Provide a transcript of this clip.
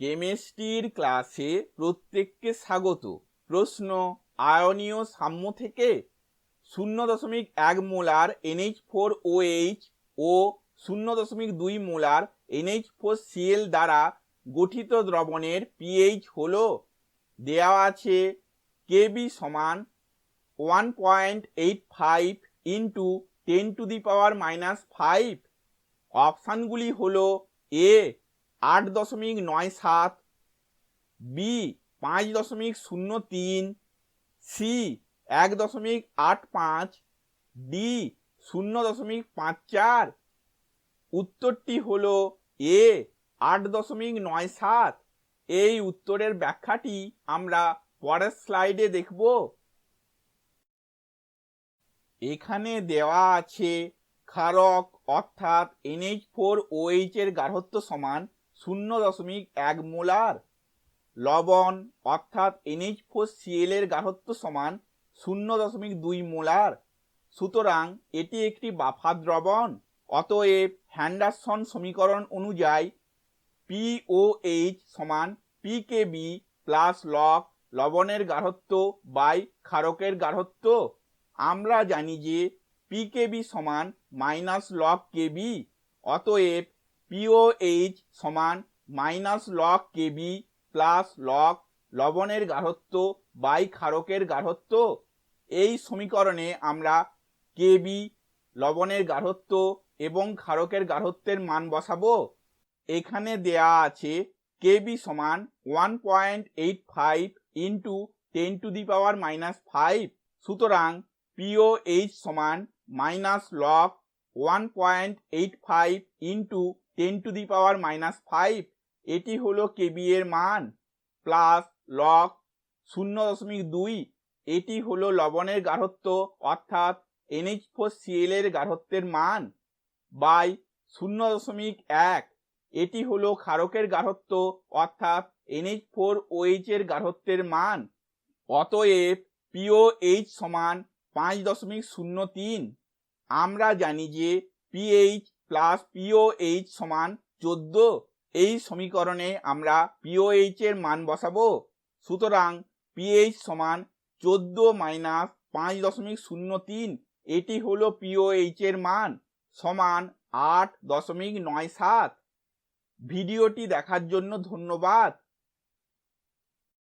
কেমিস্ট্রির ক্লাসে প্রত্যেককে স্বাগত। প্রশ্ন, আয়নীয় সাম্য থেকে? শূন্য দশমিক এক molar NH four O H ও শূন্য দশমিক দুই মোলার এনএইচ ফোর সিএল দ্বারা গঠিত দ্রবণের পিএইচ হল? দেওয়া আছে কেবি সমান one point eight five into ten to the power minus five অপশানগুলি হল এ আট দশমিক নয় সাত বি পাঁচ দশমিক শূন্য তিন সি এক দশমিক আট পাঁচ ডি শূন্য দশমিক পাঁচ চার। উত্তরটি হলো এ আট দশমিক নয় সাত। এই উত্তরের ব্যাখ্যাটি আমরা পরের স্লাইডে দেখব। এখানে দেওয়া আছে ক্ষারক অর্থাৎ এনএইচ ফোর ওএইচ এর গাঢ়ত্ব সমান শূন্য দশমিক এক মোলার লবণ, অর্থাৎ এনএইচ ফোর সিএল এর গাঢ়ত্ব সমান শূন্য দশমিক দুই মোলার। সুতরাং এটি একটি বাফার দ্রবণ। অতএব হ্যান্ডারসন সমীকরণ অনুযায়ী পিওএইচ সমান পিকেবি প্লাস লক লবণের গাঢ়ত্ব বাই ক্ষারকের গাঢ়ত্ব আমরা জানি যে পিকেবি সমান মাইনাস লক কেবি অতএব পিওএইচ সমান minus log KB plus log লবণের গাঢ়ত্ব বাই ক্ষারকের গাঢ়ত্ব এই সমীকরণে আমরা কেবি লবণের গাঢ়ত্ব এবং ক্ষারকের গাঢ়ত্বের মান বসাবো। এখানে দেয়া আছে কেবি সমান one point eight five into ten to the power minus five সুতরাং পিওএইচ সমান minus log one point eight five into ten to the power minus five, এটি হলো কেবি এর মান, প্লাস লক শূন্য দশমিক দুই, এটি হলো লবণের গাঢ়ত্ব, অর্থাৎ এনএইচ ফোর সিএল এর গাঢ়ত্বের মান, বাই শূন্য দশমিক এক, এটি হলো ক্ষারকের গাঢ়ত্ব, অর্থাৎ এনএইচ ফোর ওএইচ এর গাঢ়ত্বের মান, অতএব পিওএইচ সমান পাঁচ দশমিক শূন্য তিন, আমরা জানি যে পিএইচ প্লাস পিওএইচ সমান চোদ্দ। এই সমীকরণে আমরা পিওএইচ এর মান বসাবো। সুতরাং পিএইচ সমান চোদ্দ মাইনাস পাঁচ দশমিক শূন্য তিন। এটি হলো পিওএইচ এর মান সমান আট দশমিক নয় সাত। ভিডিওটি দেখার জন্য ধন্যবাদ।